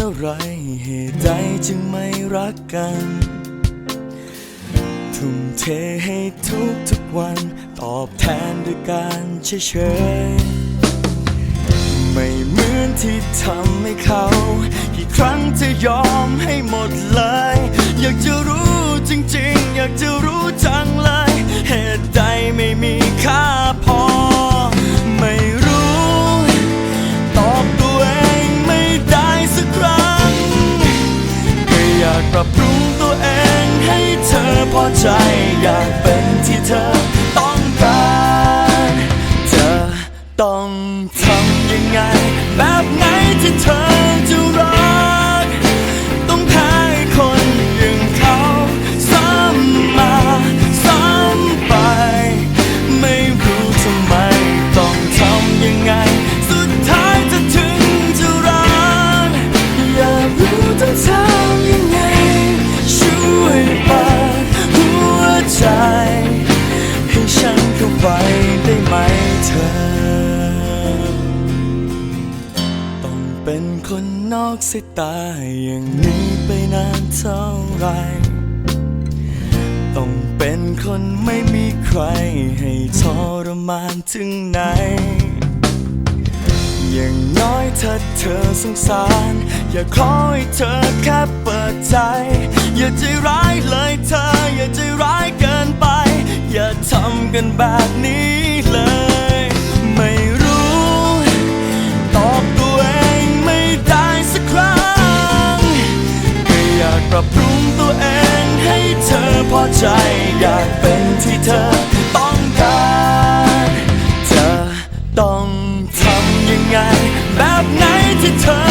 อะไรเหตุใดจึงไม่รักกัน ทุ่มเทให้ทุกทุกวัน ตอบแทนด้วยการเฉยๆไม่เหมือนที่ทำให้เขา กี่ครั้งจะยอมให้หมดเลย อยากจะรู้จริงๆ อยากจะรู้จังเลย ปรับปรุงตัวเองให้เธอพอใจอยากเป็น เป็นคนนอกสายตาอย่างนี้ไปนานเท่าไร ต้องเป็นคนไม่มีใครให้ทรมานถึงไหน อย่างน้อยถ้าเธอสงสาร อย่าขอให้เธอแค่เปิดใจ อย่าใจร้ายเลยเธอ อย่าใจร้ายเกินไป อย่าทำกันแบบนี้ ใจอยากเป็นที่เธอต้องการเธอต้องทำยังไง แบบไหนที่เธอ